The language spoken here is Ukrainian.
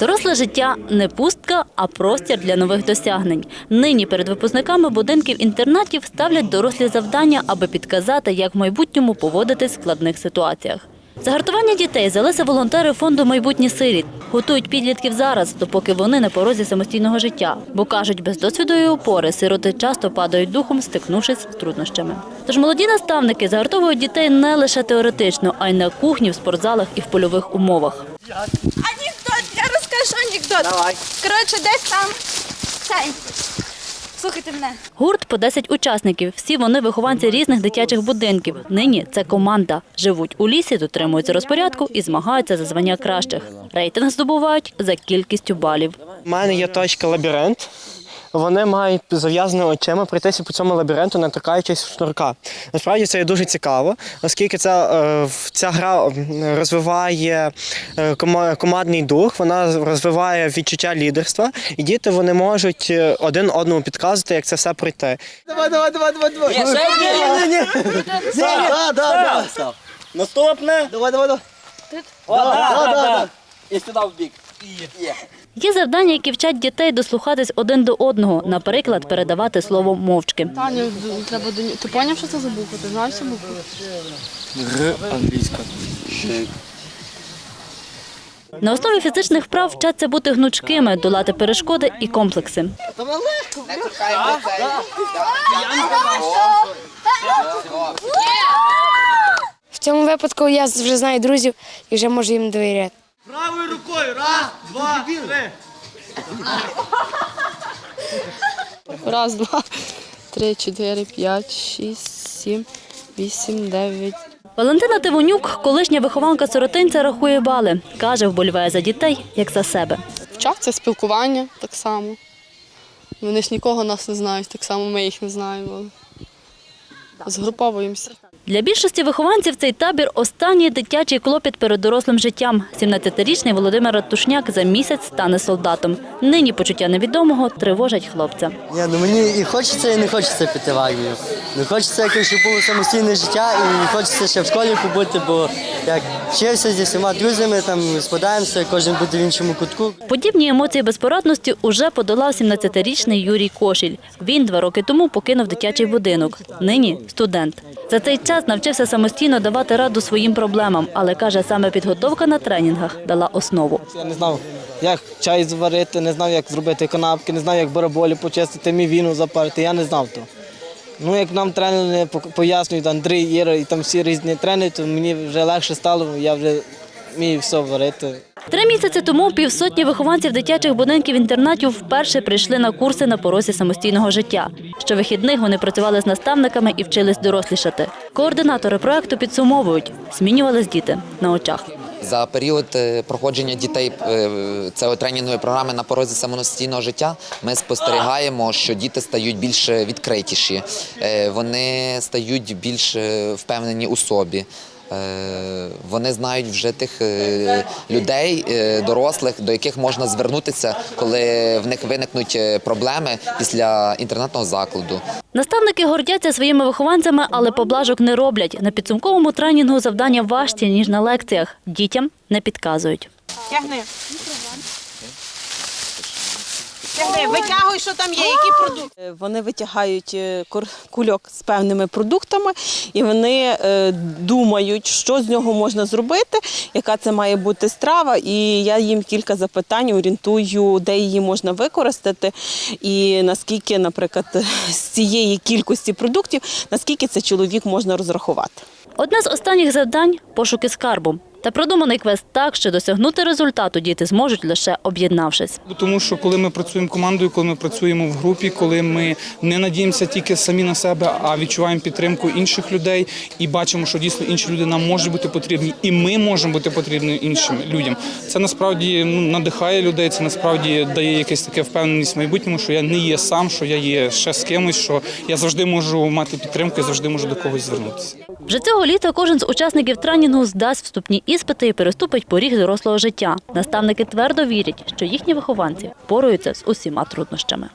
Доросле життя не пустка, а простір для нових досягнень. Нині перед випускниками будинків інтернатів ставлять дорослі завдання, аби підказати, як в майбутньому поводитись в складних ситуаціях. Загартування дітей залися волонтери фонду Майбутні сиріт. Готують підлітків зараз, допоки вони на порозі самостійного життя. Бо кажуть, без досвіду і опори сироти часто падають духом, стикнувшись з труднощами. Тож молоді наставники загартовують дітей не лише теоретично, а й на кухні, в спортзалах і в польових умовах. Анекдот, анекдот. Давай. Коротше, десь там. Цей. Слухайте мене. Гурт по 10 учасників. Всі вони вихованці різних дитячих будинків. Нині це команда. Живуть у лісі, дотримуються розпорядку і змагаються за звання кращих. Рейтинг здобувають за кількістю балів. У мене є точка лабіринт. Вони мають зав'язаними очима пройтися по цьому лабіринту, не торкаючись шнурка. Насправді це є дуже цікаво, оскільки ця, е, в- ця гра розвиває е, командний дух, вона розвиває відчуття лідерства, і діти вони можуть е, один одному підказувати, як це все пройти. Давай, давай, давай, давай, давай. Ні, ні, ні, ні. Наступне. Давай, давай, давай. О, да, да, да, да. да. І сюди в бік. Є. Завдання, які вчать дітей дослухатись один до одного, наприклад, передавати слово мовчки. Таню, треба до. Ти поняв, що це за буква? Ти знаєш цю букву? Г англійська. На основі фізичних вправ вчаться бути гнучкими, долати перешкоди і комплекси. В цьому випадку я вже знаю друзів і вже можу їм довіряти. Правою рукою. Раз, два, три. Раз, два, три, чотири, п'ять, шість, сім, вісім, дев'ять. Валентина Тивонюк, колишня вихованка сиротинця, рахує бали. Каже, вболіває за дітей, як за себе. Вчаться спілкування так само. Вони ж нікого нас не знають, так само ми їх не знаємо. Згруповуємося. Для більшості вихованців цей табір останній дитячий клопіт перед дорослим життям. 17-річний Володимир Ратушняк за місяць стане солдатом. Нині почуття невідомого тривожать хлопця. Ні, ну мені і хочеться, і не хочеться піти в армію. Не хочеться якось, щоб було самостійне життя, і не хочеться ще в школі побути, бо як вчився зі всіма друзями, там складаємося, кожен буде в іншому кутку. Подібні емоції безпорадності уже подолав 17-річний Юрій Кошіль. Він два роки тому покинув дитячий будинок. Нині студент. За цей час навчився самостійно давати раду своїм проблемам, але каже, саме підготовка на тренінгах дала основу. Я не знав, як чай зварити, не знав, як зробити канапки, не знав, як бараболі почистити, мівіну запарити. Я не знав того. Ну, як нам тренери пояснюють, Андрій, Іра і там всі різні тренери, то мені вже легше стало, я вже вмію все варити. Три місяці тому півсотні вихованців дитячих будинків інтернатів вперше прийшли на курси на порозі самостійного життя. Щовихідних вони працювали з наставниками і вчились дорослішати. Координатори проекту підсумовують, змінювались діти на очах. За період е, проходження дітей е, цієї тренінгової програми на порозі самостійного життя ми спостерігаємо, що діти стають більш відкритіші, е, вони стають більш е, впевнені у собі. Е, Вони знають вже тих е, людей, е, дорослих, до яких можна звернутися, коли в них виникнуть проблеми після інтернатного закладу. Наставники гордяться своїми вихованцями, але поблажок не роблять. На підсумковому тренінгу завдання важче, ніж на лекціях. Дітям не підказують. Тягни. Тягни, витягуй, що там є, які продукти. Е, Вони витягають е, кульок з певними продуктами, і вони е, думають, що з нього можна зробити, яка це має бути страва. І я їм кілька запитань орієнтую, де її можна використати, і наскільки, наприклад, з цієї кількості продуктів, наскільки це чоловік можна розрахувати. Одне з останніх завдань пошуки скарбу. Та продуманий квест так, що досягнути результату діти зможуть лише об'єднавшись. Тому що коли ми працюємо командою, коли ми працюємо в групі, коли ми не надіємося тільки самі на себе, а відчуваємо підтримку інших людей і бачимо, що дійсно інші люди нам можуть бути потрібні, і ми можемо бути потрібні іншим людям. Це насправді ну, надихає людей. Це насправді дає якесь таке впевненість в майбутньому, що я не є сам, що я є ще з кимось, що я завжди можу мати підтримку і завжди можу до когось звернутися. Вже цього літа кожен з учасників тренінгу здасть вступні іспити і переступить поріг дорослого життя. Наставники твердо вірять, що їхні вихованці поруються з усіма труднощами.